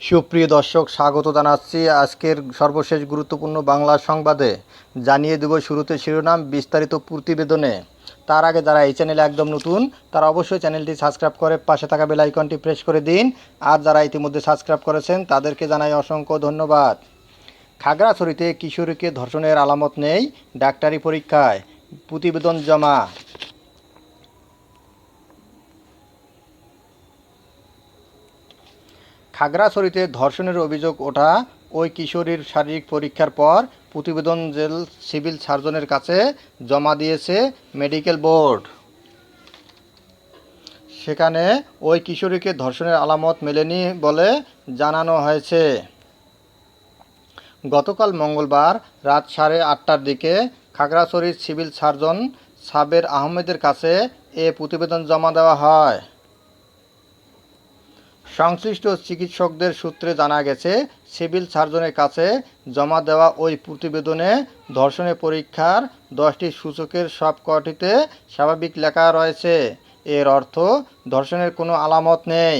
সুপ্রিয় দর্শক, স্বাগত জানাচ্ছি আজকের সর্বশেষ গুরুত্বপূর্ণ বাংলা সংবাদে। জানিয়ে দেব শুরুতে শিরোনাম, বিস্তারিত প্রতিবেদনে। তার আগে যারা এই চ্যানেলে একদম নতুন, তারা অবশ্যই চ্যানেলটি সাবস্ক্রাইব করে পাশে থাকা বেল আইকনটি প্রেস করে দিন। আর যারা ইতিমধ্যে সাবস্ক্রাইব করেছেন, তাদেরকে জানাই অসংখ্য ধন্যবাদ। খাগড়াছড়িতে কিশোরীকে ধর্ষণের আলামত নেই, ডাক্তারি পরীক্ষায়। প্রতিবেদন জমা। খাগড়াছড়িতে ধর্ষণের অভিযোগ ওঠা ওই কিশোরীর শারীরিক পরীক্ষার পর প্রতিবেদন জেল সিভিল সার্জনের কাছে জমা দিয়েছে মেডিকেল বোর্ড। সেখানে ওই কিশোরীকে ধর্ষণের আলামত মেলেনি বলে জানানো হয়েছে। গতকাল মঙ্গলবার রাত সাড়ে আটটার দিকে খাগড়াছড়ির সিভিল সার্জন সাবের আহমেদের কাছে এ প্রতিবেদন জমা দেওয়া হয়। সংশ্লিষ্ট চিকিৎসকদের সূত্রে জানা গেছে, সিভিল সার্জনের কাছে জমা দেওয়া ওই প্রতিবেদনে ধর্ষণের পরীক্ষার দশটি সূচকের সবকটিতে স্বাভাবিক লেখা রয়েছে। এর অর্থ, ধর্ষণের কোনো আলামত নেই।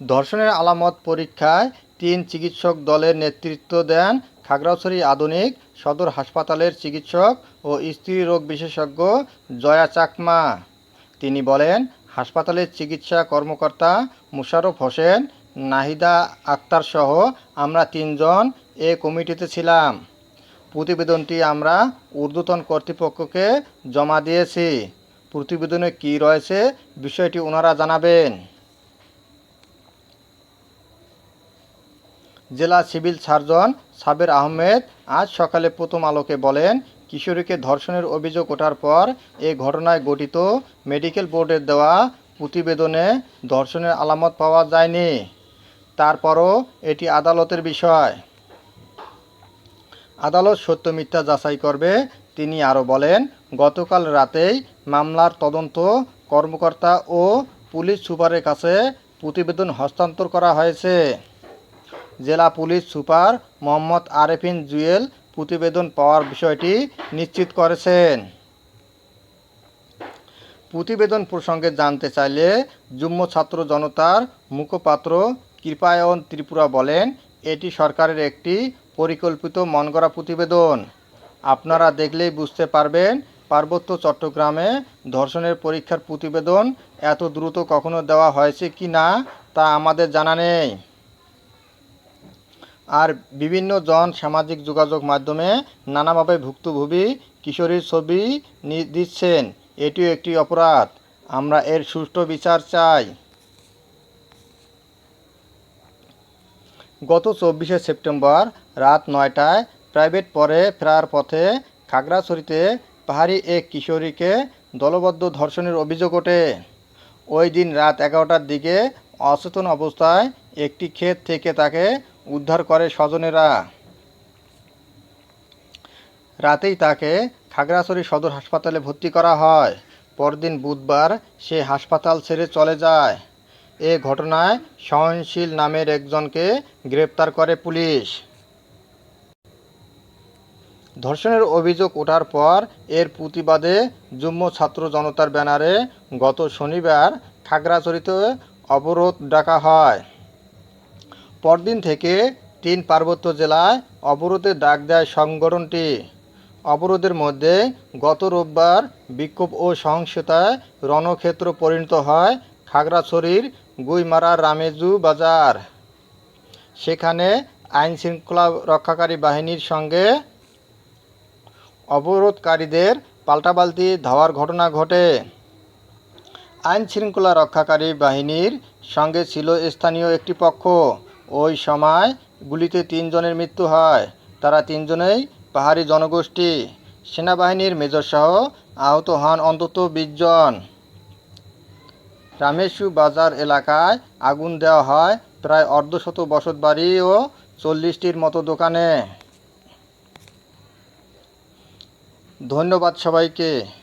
ধর্ষণের আলামত পরীক্ষায় তিন চিকিৎসক দলের নেতৃত্ব দেন খাগড়াছড়ি আধুনিক সদর হাসপাতালের চিকিৎসক ও স্ত্রী রোগ বিশেষজ্ঞ জয়া চাকমা। তিনি বলেন, হাসপাতালের চিকিৎসা কর্মকর্তা মুশারফ হোসেন, নাহিদা আক্তার সহ আমরা তিনজন এ কমিটিতে ছিলাম। প্রতিবেদনটি আমরা ঊর্ধ্বতন কর্তৃপক্ষকে জমা দিয়েছি। প্রতিবেদনে কী রয়েছে বিষয়টি ওনারা জানাবেন। জেলা সিভিল সার্জন সাবের আহমেদ আজ সকালে প্রথম আলোকে বলেন কিশোরীকে ধর্ষণের অভিযোগ ওঠার পর এ ঘটনায় গঠিত মেডিকেল বোর্ডের দেওয়া প্রতিবেদনে ধর্ষণের আলামত পাওয়া যায়নি। তারপরও এটি আদালতের বিষয়। আদালত সত্য মিথ্যা যাচাই করবে, তিনি আরও বলেন, গতকাল রাতেই মামলার তদন্ত কর্মকর্তা ও পুলিশ সুপারের কাছে প্রতিবেদন হস্তান্তর করা হয়েছে। জেলা পুলিশ সুপার মোহাম্মদ আরেফিন জুয়েল প্রতিবেদন পাওয়ার বিষয়টি নিশ্চিত করেছেন। প্রতিবেদন প্রসঙ্গে জানতে চাইলে যুগ্ম ছাত্র জনতার মুখপাত্র কৃপায়ন ত্রিপুরা বলেন, এটি সরকারের একটি পরিকল্পিত মন গড়া প্রতিবেদন। আপনারা দেখলেই বুঝতে পারবেন, পার্বত্য চট্টগ্রামে ধর্ষণের পরীক্ষার প্রতিবেদন এত দ্রুত কখনো দেওয়া হয়েছে কি না তা আমাদের জানা নেই। আর বিভিন্ন জন সামাজিক যোগাযোগ মাধ্যমে নানাভাবে ভুক্তভোগী কিশোরীর ছবি দিচ্ছেন। এটিও একটি অপরাধ। আমরা এর সুষ্ঠু বিচার চাই। গত চব্বিশে সেপ্টেম্বর রাত নয়টায় প্রাইভেট পরে ফেরার পথে খাগড়াছড়িতে পাহাড়ি এক কিশোরীকে দলবদ্ধ ধর্ষণের অভিযোগ ওঠে। ওই দিন রাত এগারোটার দিকে অচেতন অবস্থায় একটি ক্ষেত থেকে তাকে উদ্ধার করে স্বজনেরা। রাতেই তাকে খাগড়াছড়ি সদর হাসপাতালে ভর্তি করা হয়। পরদিন বুধবার সে হাসপাতাল ছেড়ে চলে যায়। এ ঘটনায় সহনশীল নামের একজনকে গ্রেপ্তার করে পুলিশ। ধর্ষণের অভিযোগ ওঠার পর এর প্রতিবাদে যুগ্ম ছাত্র জনতার ব্যানারে গত শনিবার খাগড়াছড়িতে অবরোধ ডাকা হয়। পরদিন থেকে তিন পার্বত্য জেলায় অবরোধের ডাক দেয় সংগঠনটি। অবরোধের মধ্যে গত রোববার বিক্ষোভ ও সহিংসতায় রণক্ষেত্র পরিণত হয় খাগড়াছড়ির গুইমারা রামেজু বাজার। সেখানে আইন শৃঙ্খলা রক্ষাকারী বাহিনীর সঙ্গে অবরোধকারীদের পাল্টাপাল্টি ধাওয়ার ঘটনা ঘটে। আইন শৃঙ্খলা রক্ষাকারী বাহিনীর সঙ্গে ছিল স্থানীয় একটি পক্ষ। ওই সময় গুলিতে তিনজনের মৃত্যু হয়। তারা তিনজনেই পাহাড়ি জনগোষ্ঠী। সেনাবাহিনীর মেজরসহ আহত হন অন্তত বিশ জন। রামেশু বাজার এলাকায় আগুন দেওয়া হয় প্রায় অর্ধশত বসতবাড়ি ও চল্লিশটির মতো দোকানে। ধন্যবাদ সবাইকে।